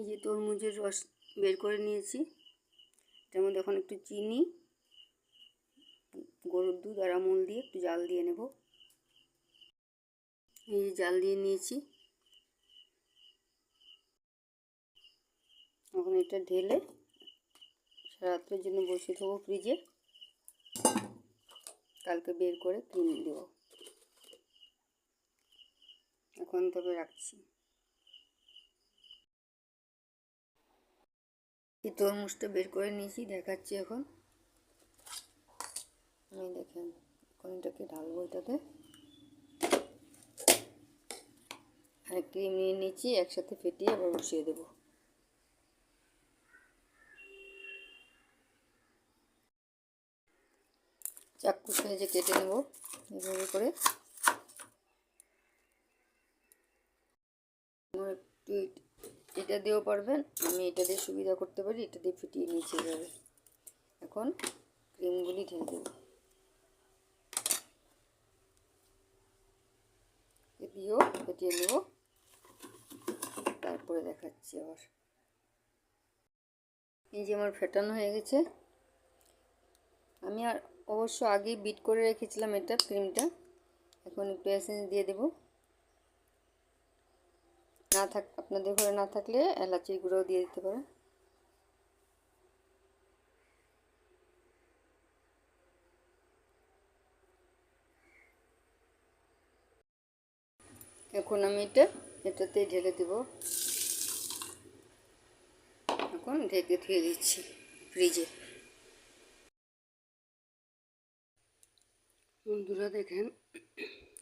এই যে তরমুজের রস বের করে নিয়েছি। এটার মধ্যে এখন একটু চিনি, গরুর দুধ আর আমুল দিয়ে একটু জাল দিয়ে নেব। এই যে জাল দিয়ে নিয়েছি। এখন এটা ঢেলে সারাত্রের জন্য বসিয়ে দেবো ফ্রিজে। কালকে বের করে কিনে দেব এখন তবে রাখছি। এই তরমুজটা বের করে নিয়েছি, দেখাচ্ছি এখন। আমি দেখেন, এখন এটাকে ঢালবো এটাতে। আর ক্রিম নিয়ে নিয়েছি, একসাথে ফেটিয়ে আবার বসিয়ে দেবো। চাক্ষু সাহায্যে কেটে নেব, এভাবে করে। একটু এটা দিয়েও পারবেন। আমি এটা দিয়ে সুবিধা করতে পারি, এটা দিয়ে ফুটিয়ে নিচে যাবে। এখন ক্রিমগুলি ঢেলে দেব। দিয়েও ফেটিয়ে নেব। তারপরে দেখাচ্ছি আবার। এই যে আমার ফেটানো হয়ে গেছে। আমি আর অবশ্য আগেই বিট করে রেখেছিলাম এটা ক্রিমটা। এখন একটু এসেন্স দিয়ে দেব। না থাক, আপনাদের ঘরে না থাকলে এলাচির গুঁড়ো দিয়ে দিতে পারেন। এখন আমি এটা, এটাতে ঢেলে দেব। এখন ঢেকে ধুয়ে দিচ্ছি ফ্রিজে। বন্ধুরা দেখেন,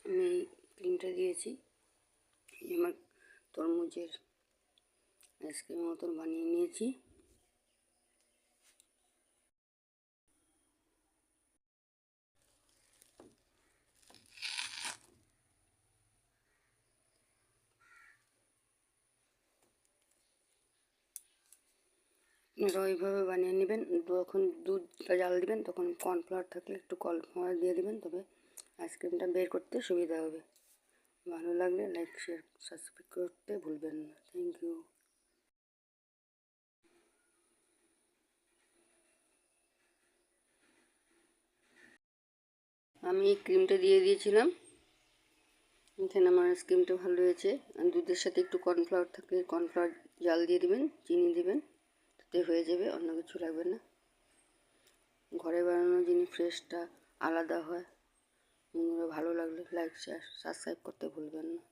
আমি ক্রিমটা দিয়েছি। আমার তরমুজের আইসক্রিম মতন বানিয়ে নিয়েছি। আপনারা ওইভাবে বানিয়ে নেবেন, যখন দুধটা জাল দিবেন তখন কর্নফ্লাওয়ার থাকলে একটু কর্নফ্লাওয়ার দিয়ে দেবেন, তবে আইসক্রিমটা বের করতে সুবিধা হবে। ভালো লাগলে লাইক শেয়ার সাবস্ক্রাইব করতে ভুলবেন না। থ্যাংক ইউ আমি এই ক্রিমটা দিয়ে দিয়েছিলাম। এখানে আমার আইসক্রিমটা ভালো হয়েছে দুধের সাথে একটু কর্নফ্লাওয়ার থাকলে কর্নফ্লাওয়ার জাল দিয়ে দেবেন, চিনি দেবেন, তাতে হয়ে যাবে, অন্য কিছু লাগবে না। ঘরে বানানো জিনিস ফ্রেশটা আলাদা হয়। ভালো লাগলে লাইক শেয়ার সাবস্ক্রাইব করতে ভুলবেন না।